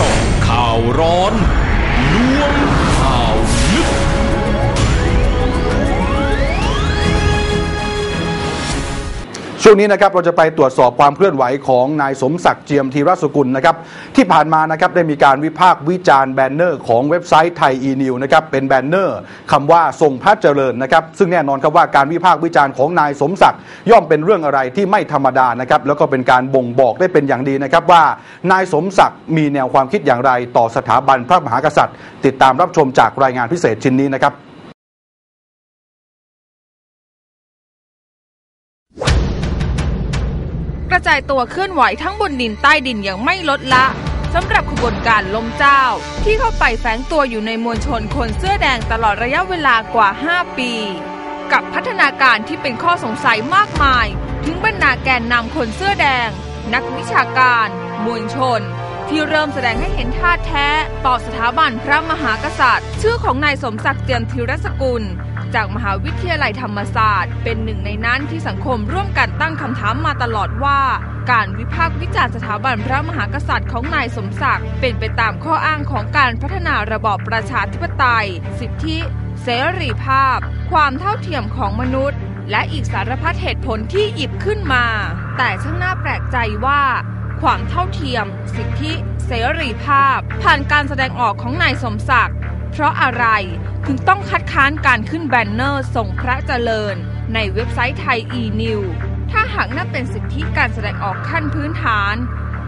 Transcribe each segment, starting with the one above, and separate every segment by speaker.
Speaker 1: จาะข่าวร้อน
Speaker 2: ช่วงนี้นะครับเราจะไปตรวจสอบความเคลื่อนไหวของนายสมศักดิ์เจียมธีรสกุลนะครับที่ผ่านมานะครับได้มีการวิพากษ์วิจารณ์แบนเนอร์ของเว็บไซต์ไทยอีนิวนะครับเป็นแบนเนอร์คำว่าทรงพระเจริญนะครับซึ่งแน่นอนครับว่าการวิพากษ์วิจารณ์ของนายสมศักดิ์ย่อมเป็นเรื่องอะไรที่ไม่ธรรมดานะครับแล้วก็เป็นการบ่งบอกได้เป็นอย่างดีนะครับว่านายสมศักดิ์มีแนวความคิดอย่างไร ต่อสถาบันพระมหากษัตริย์ ติดตามรับชมจากรายงานพิเศษชิ้นนี้นะครับ
Speaker 3: จายตัวเคลื่อนไหวทั้งบนดินใต้ดินอย่างไม่ลดละสำหรับขบวนการล้มเจ้า ที่เข้าไปแฝงตัวอยู่ในมวลชนคนเสื้อแดงตลอดระยะเวลากว่า 5 ปี กับพัฒนาการที่เป็นข้อสงสัยมากมาย ถึงบรรดาแกนนำคนเสื้อแดง นักวิชาการ มวลชน ที่เริ่มแสดงให้เห็นท่าแท้ ต่อสถาบันพระมหากษัตริย์ ชื่อของนายสมศักดิ์เจียมธีรสกุล จากมหาวิทยาลัยธรรมศาสตร์ เป็นหนึ่งในนั้นที่สังคมร่วมกันตั้งคำถามมาตลอดว่า การวิพากษ์วิจารณ์สถาบันพระมหากษัตริย์ของนายสมศักดิ์เป็นไปตามข้ออ้างของการพัฒนาระบอบประชาธิปไตย สิทธิ เสรีภาพ ความเท่าเทียมของมนุษย์ และอีกสารพัดเหตุผลที่หยิบขึ้นมา แต่ช่างน่าแปลกใจว่าความเท่าเทียม สิทธิ เสรีภาพ ผ่านการแสดงออกของนายสมศักดิ์ เพราะอะไรถึงต้องคัดค้านการขึ้นแบนเนอร์ส่งพระเจริญ ในเว็บไซต์ไทย e-new ถ้าหากนับเป็นสิทธิการแสดงออกขั้นพื้นฐาน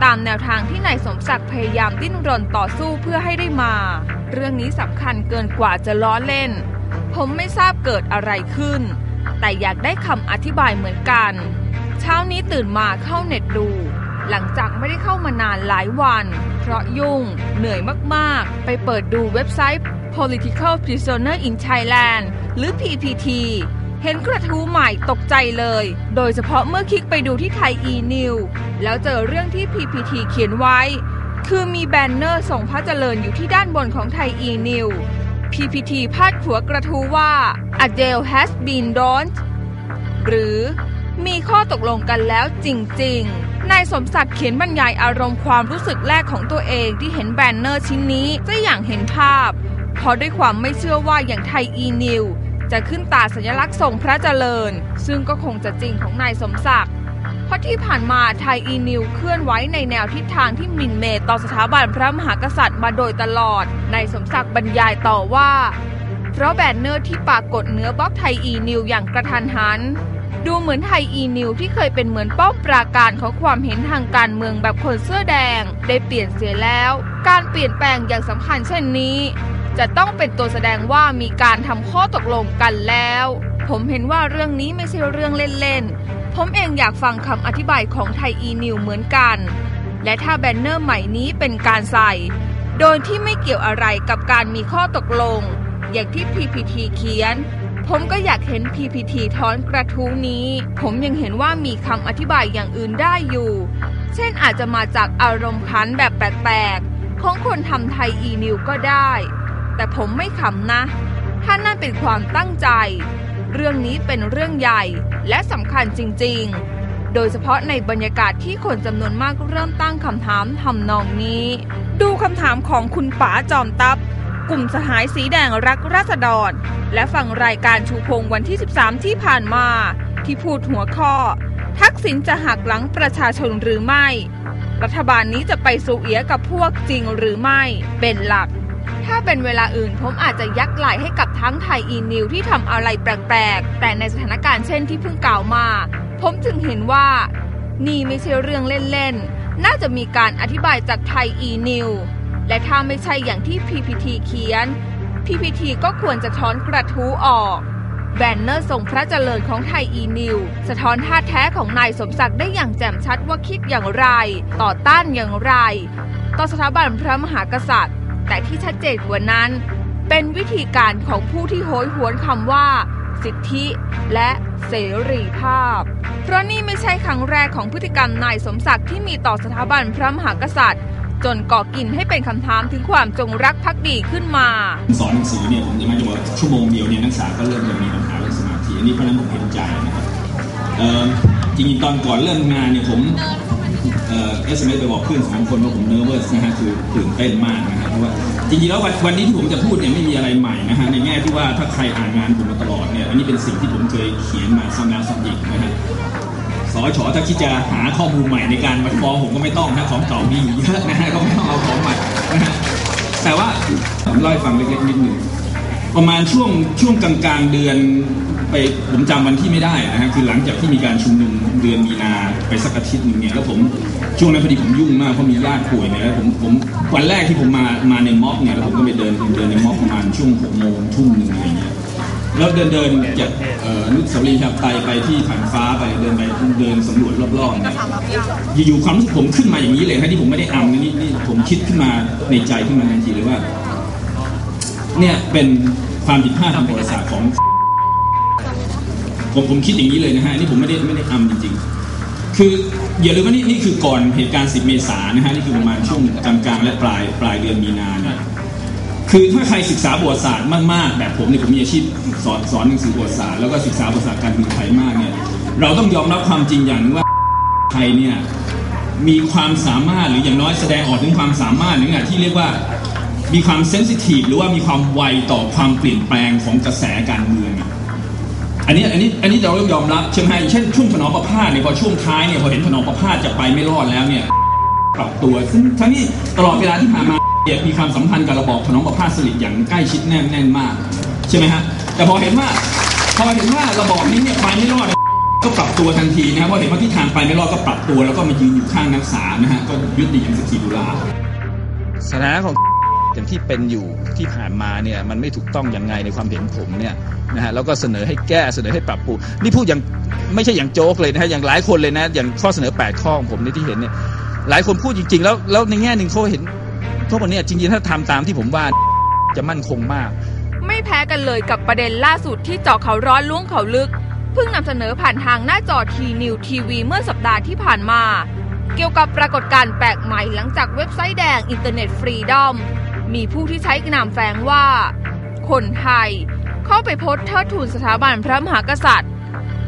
Speaker 3: ตามแนวทางที่นายสมศักดิ์พยายามดิ้นรนต่อสู้เพื่อให้ได้มา เรื่องนี้สำคัญเกินกว่าจะล้อเล่น ผมไม่ทราบเกิดอะไรขึ้น แต่อยากได้คำอธิบายเหมือนกัน เช้านี้ตื่นมาเข้าเน็ตดู หลังจากไม่ได้เข้ามานานหลายวัน เพราะยุ่ง เหนื่อยมากๆ ไปเปิดดูเว็บไซต์ Political Prisoner in Thailand หรือ PPT เห็นกระทู้ใหม่ตกใจเลย โดยเฉพาะเมื่อคลิกไปดูที่ไทย e-new แล้วเจอเรื่องที่ PPT เขียนไว้ คือมีแบนเนอร์ส่งพระเจริญอยู่ที่ด้านบนของไทย e-new PPT พาดหัวกระทู้ว่า Adele has been don't หรือมีข้อตกลงกันแล้วจริง ๆ นายสมศักดิ์เขียนบรรยายอารมณ์ความรู้สึกแรกของตัวเองที่เห็นแบนเนอร์ชิ้นนี้จะอย่างเห็นภาพ เพราะด้วยความไม่เชื่อว่าอย่างไทย e-new จะขึ้นตาสัญลักษณ์ทรงพระเจริญ ซึ่งก็คงจะจริงของนายสมศักดิ์เพราะที่ผ่านมาไทย e-new เคลื่อนไหวในแนวทิศทางที่หมินเมตต่อสถาบันพระมหากษัตริย์มาโดยตลอดนายสมศักดิ์บรรยายต่อว่า เพราะแบนเนอร์ที่ปรากฏเนื้อบล็อกไทย e-new อย่างกระทันหัน ดูเหมือนไทย e-new ที่เคยเป็นเหมือนป้อมปราการของความเห็นทางการเมืองแบบคนเสื้อแดง ได้เปลี่ยนเสียแล้ว การเปลี่ยนแปลงอย่างสำคัญเช่นนี้ จะต้องเป็นตัวแสดงว่ามีการทำข้อตกลงกันแล้ว ผมเห็นว่าเรื่องนี้ไม่ใช่เรื่องเล่นๆ ผมเองอยากฟังคำอธิบายของไทย e-new เหมือนกัน และถ้าแบนเนอร์ใหม่นี้เป็นการใส่ โดยที่ไม่เกี่ยวอะไรกับการมีข้อตกลง อย่างที่ PPT เขียน ผมก็อยากเห็น PPT ถอนกระทู้นี้ ผมยังเห็นว่ามีคำอธิบายอย่างอื่นได้อยู่ เช่นอาจจะมาจากอารมณ์คันแบบแปลกๆ ของคนทำไทย e-new ก็ได้ แต่ผมไม่ขำนะ ถ้านั่นเป็นความตั้งใจ เรื่องนี้เป็นเรื่องใหญ่และสำคัญจริงๆ โดยเฉพาะในบรรยากาศที่คนจำนวนมากเริ่มตั้งคำถามทำนองนี้ ดูคำถามของคุณป๋าจอมตับ กลุ่มสหายสีแดงรักราษฎร และฟังรายการชูพงวันที่ 13 ที่ผ่านมา ที่พูดหัวข้อ ทักษิณจะหักหลังประชาชนหรือไม่ รัฐบาลนี้จะไปสูเอียกับพวกจริงหรือไม่เป็นหลัก ถ้าเป็นเวลาอื่นผมอาจจะยักไหลให้กับทั้งไทยอีนิวที่ทำอะไรแปลกๆ แต่ในสถานการณ์เช่นที่เพิ่งกล่าวมา ผมจึงเห็นว่า นี่ไม่ใช่เรื่องเล่นๆ น่าจะมีการอธิบายจากไทยอีนิว และถ้าไม่ใช่อย่างที่ PPT เขียน PPT ก็ควรจะถอนกระทู้ออก แบนเนอร์ทรงพระเจริญของไทยอีนิว สะท้อนท่าแท้ของนายสมศักดิ์ได้อย่างแจ่มชัดว่าคิดอย่างไร ต่อต้านอย่างไร ต่อสถาบันพระมหากษัตริย์ แต่ที่ชัดเจนกว่านั้น เป็นวิธีการของผู้ที่โหยหวนคำว่า สิทธิ และเสรีภาพ เพราะนี่ไม่ใช่ครั้งแรกของพฤติกรรมนายสมศักดิ์ที่มีต่อสถาบันพระมหากษัตริย์ จนก่อกินให้เป็นคำถามถึงความจงรักภักดีขึ้นมา
Speaker 4: สอนหนังสือเนี่ยผมจะไม่จะว่าชั่วโมงเดียวเนี่ยนักศึกษาก็เริ่มจะมีปัญหาเรื่องสมาธิอันนี้เพราะนั้นผมเห็นใจนะครับจริงๆตอนก่อนเริ่มงานเนี่ยผมเอสเอ็มเอสไปบอกเพื่อนสองคนว่าผมเนอร์เวอร์สนะฮะคือตื่นเต้นมากนะครับเพราะว่าจริงๆแล้ววันวันนี้ที่ผมจะพูดเนี่ยไม่มีอะไรใหม่นะฮะในแง่ที่ว่าถ้าใครอ่านงานผมมาตลอดเนี่ยอันนี้เป็นสิ่งที่ผมเคยเขียนมาซ้ำแล้วซ้ำอีกนะฮะ สอชอถ้าคิดจะหาข้อมูลใหม่ในการมาฟ้องผมก็ไม่ต้องนะของเก่ามีอยู่เยอะนะฮะก็ไม่ต้องเอาของใหม่นะฮะแต่ว่าผมเล่าให้ฟังเล็กๆนิดหนึ่งประมาณช่วงช่วงกลางๆเดือนไปผมจำวันที่ไม่ได้นะฮะคือหลังจากที่มีการชุมนุมเดือนมีนาไปสักอาทิตย์หนึ่งเนี่ยแล้วผมช่วงนั้นพอดีผมยุ่งมากเพราะมีญาติป่วยเนี่ยแล้วผมผมวันแรกที่ผมมามาในม็อบเนี่ยแล้วผมก็ไปเดินเดินในม็อบประมาณช่วงหกโมงทุ่มหนึ่งอะไรเงี้ย แล้วเดินเดินจากเอ่ออนุสาวรีย์ครับไปไปที่ผ่านฟ้าไปเดินไปเดินสำรวจรอบๆเนี่ยอยู่ๆความรู้สึกผมขึ้นมาอย่างนี้เลยนะที่ผมไม่ได้อำนะนี่นี่ผมคิดขึ้นมาในใจขึ้นมาทันทีเลยว่า เนี่ยเป็นความผิดพลาดทางประวัติศาสตร์ของผมผมคิดอย่างนี้เลยนะฮะนี่ผมไม่ได้ไม่ได้อำจริงๆ คืออย่าลืมว่านี่นี่คือก่อนเหตุการณ์ 10 เมษายนนะฮะนี่คือประมาณช่วงกลางๆและปลายปลายเดือนมีนาเนี่ย คือถ้าใครศึกษาประวัติศาสตร์มากๆ แบบผมเนี่ยผมมีอาชีพสอนสอนหนังสือประวัติศาสตร์แล้วก็ศึกษาประวัติศาสตร์การเมืองไทยมากเนี่ยเราต้องยอมรับความจริงอย่างนึงว่าไทยเนี่ยมีความสามารถหรืออย่างน้อยแสดงออกถึงความสามารถในขณะที่เรียกว่ามีความเซนซิทีฟหรือว่ามีความไวต่อความเปลี่ยนแปลงของกระแสการเมืองอะอันนี้อันนี้อันนี้เราต้องยอมรับใช่ไหมเช่นช่วงถนอมประพาสเนี่ยพอช่วงท้ายเนี่ยพอเห็นถนอมประพาสจะไปไม่รอดแล้วเนี่ยปรับตัวซึ่งทั้งนี้ตลอดเวลาที่ผ่านมา เียมีความสัมพันธ์กับระบอบถนอมประพาสสลิดอย่างใกล้ชิดแน่นแน่นมาก ใช่ไหมฮะ แต่พอเห็นว่าพอเห็นว่าระบอบนี้เนี่ยไปไม่รอดก็ปรับตัวทันทีนะครับพอเห็นว่าทิศทางไปไม่รอดก็ปรับตัวแล้วก็มายืนอยู่ข้างนักศึกษานะฮะก็ยุติอย่าง14ตุลา
Speaker 5: สถานะของอย่างที่เป็นอยู่ที่ผ่านมาเนี่ยมันไม่ถูกต้องอยังไงในความเห็นผมเนี่ยนะฮะแล้วก็เสนอให้แก้เสนอให้ปรับปรุงนี่พูดอย่างไม่ใช่อย่างโจ๊กเลยนะฮะอย่างหลายคนเลยนะ อย่างข้อเสนอ 8 ข้อของผมเนี่ที่เห็นเนี่ยหลายคนพูดจริงๆ แล้วแล้วในแง่หนึ่งเขาเห็น เขาบอกเนี่ยจริงๆถ้าทำตามที่ผมว่าจะมั่นคงมาก
Speaker 3: ไม่แพ้กันเลยกับประเด็นล่าสุดที่เจาะเขาร้อนล้วงเขาลึกเพิ่งนำเสนอผ่านทางหน้าจอทีนิวทีวีเมื่อสัปดาห์ที่ผ่านมา เกี่ยวกับปรากฏการณ์แปลกใหม่หลังจากเว็บไซต์แดงอินเทอร์เน็ตฟรีดอมมีผู้ที่ใช้นามแฝงว่า คนไทย เข้าไปโพสเทิดทูนสถาบันพระมหากษัตริย์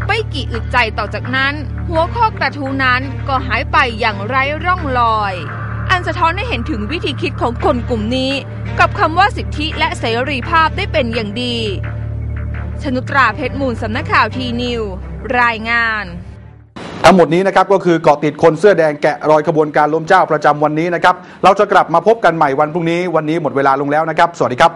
Speaker 3: ไม่กี่อึดใจต่อจากนั้น หัวข้อกระทู้นั้นก็หายไปอย่างไร้ร่องรอย อันสะท้อนให้เห็นถึงวิธีคิดของคนกลุ่มนี้ กับคำว่าสิทธิและเสรีภาพได้เป็นอย่างดี ชนุตราเพชรมูลสำนักข่าวทีนิว รายงาน
Speaker 2: ทั้งหมดนี้นะครับก็คือเกาะติดคนเสื้อแดงแกะรอยขบวนการล้มเจ้าประจำวันนี้นะครับ เราจะกลับมาพบกันใหม่วันพรุ่งนี้ วันนี้หมดเวลาลงแล้วนะครับ สวัสดีครับ